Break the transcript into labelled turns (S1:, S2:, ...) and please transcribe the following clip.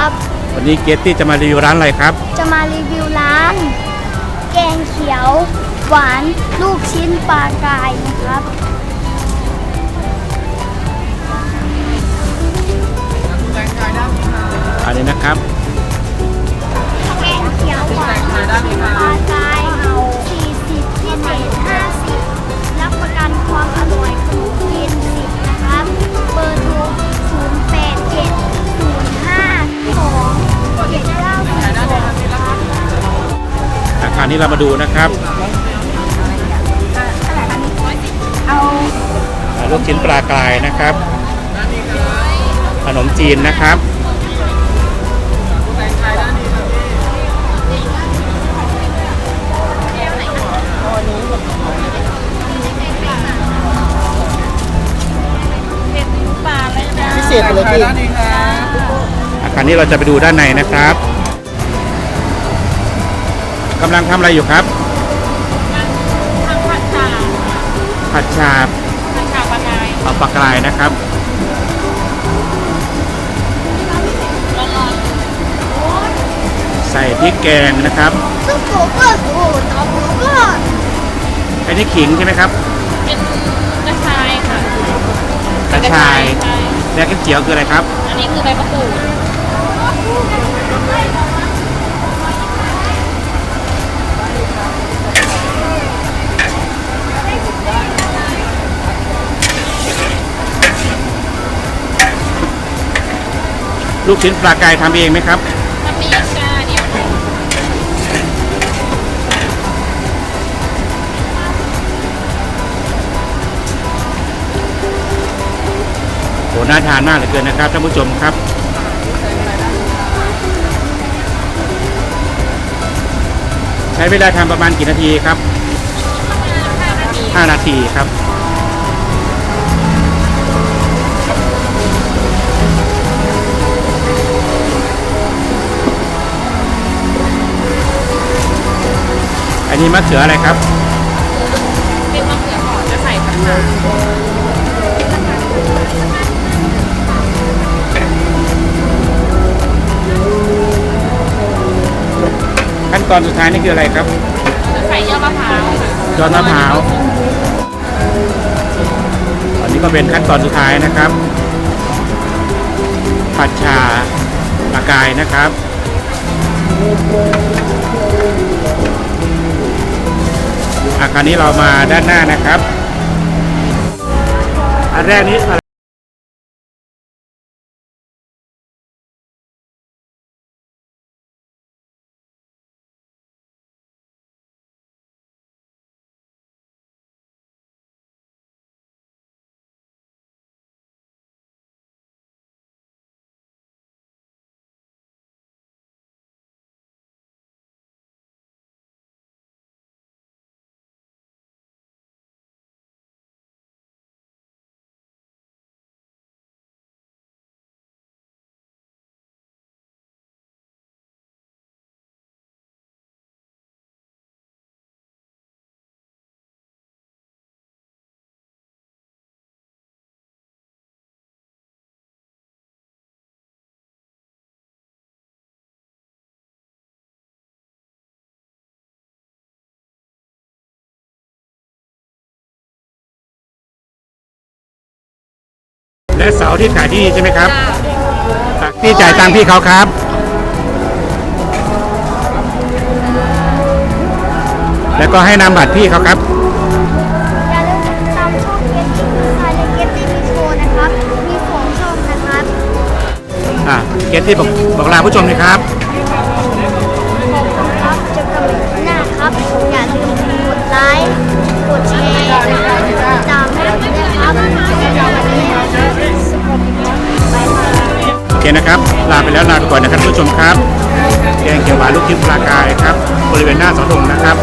S1: ครับ
S2: วันนี้เกตตี้จะมารีวิวร้านอะไรครับ
S1: จะมารีวิวร้าน แกงเขียว หวาน ลูกชิ้นปลากรายนะครับ
S2: นี้
S1: เรามา
S2: ดูนะครับ
S1: เอา
S2: อ่าลูกชิ้นปลากรายนะครับ ขนมจีนนะครับ
S3: พิเศษไปเลยพี่
S2: อาคารนี้เราจะไปดูด้านในนะครับ กำลังทำอะไรอยู่ครับ
S4: ทางผัดฉา
S2: ผัดชา
S4: ผัดฉาปลากราย
S2: เอาปลากรายนะครับ
S4: ร้อน
S2: ใส่พริกแกงนะครับ
S1: ซุปโกโก้สูตรของโกโก้
S2: อันนี้ขิงใช่ไหมครับ
S4: ๆเป็นกระชายค่ะ
S2: กระชาย
S4: ใช่
S2: แล้วกระเจียวคืออะไรครับ
S4: อันนี้คือใบมะกรูด
S2: ลูกชิ้นปลากรายทำเองไหมครับ
S4: ทำเองจ้าเดี๋ยว
S2: โหน่าทานมากเหลือเกินนะครับท่านผู้ชมครับ ใช้เวลาทำประมาณกี่นาทีครับ5นาทีครับ นี้มะเขืออะไรครับ
S4: เป็นมะเขืออ่อนจะใส่ผัดฉา
S2: ขั้นตอนสุดท้ายนี่คืออะไรครับ
S4: จะใส่ยอดมะพร้าวค่ะ
S2: ยอดมะพร้าวอันนี้ก็เป็นขั้นตอนสุดท้ายนะครับ ผัดชาปลากายนะครับ อาคราวนี้เรามาด้านหน้านะครับ อันแรกนี้อะไร และเสาร์ที่ขายที่นี่ใช่ไหมครับที่จ่ายตังค์พี่เขาครับ แล้วก็ให้นำบัตรพี่เขาครับ
S1: อย่าลืมติดตามช่องเกตติ้งค่ะในเกตติ้งมีโชว์นะครับ มีสองช่องนะครับ
S2: อะเกตที่บอกบอกลาผู้ชมหนะครับ
S1: ครับเจอกันใหม่หน้าครับ อย่าลืมกดไล
S2: ค์ นะครับ ลาไปแล้วลาไปก่อนนะครับผู้ชมครับ แกงเขียวหวานลูกชิ้นปลากายครับบริเวณหน้าเสาธงนะครับ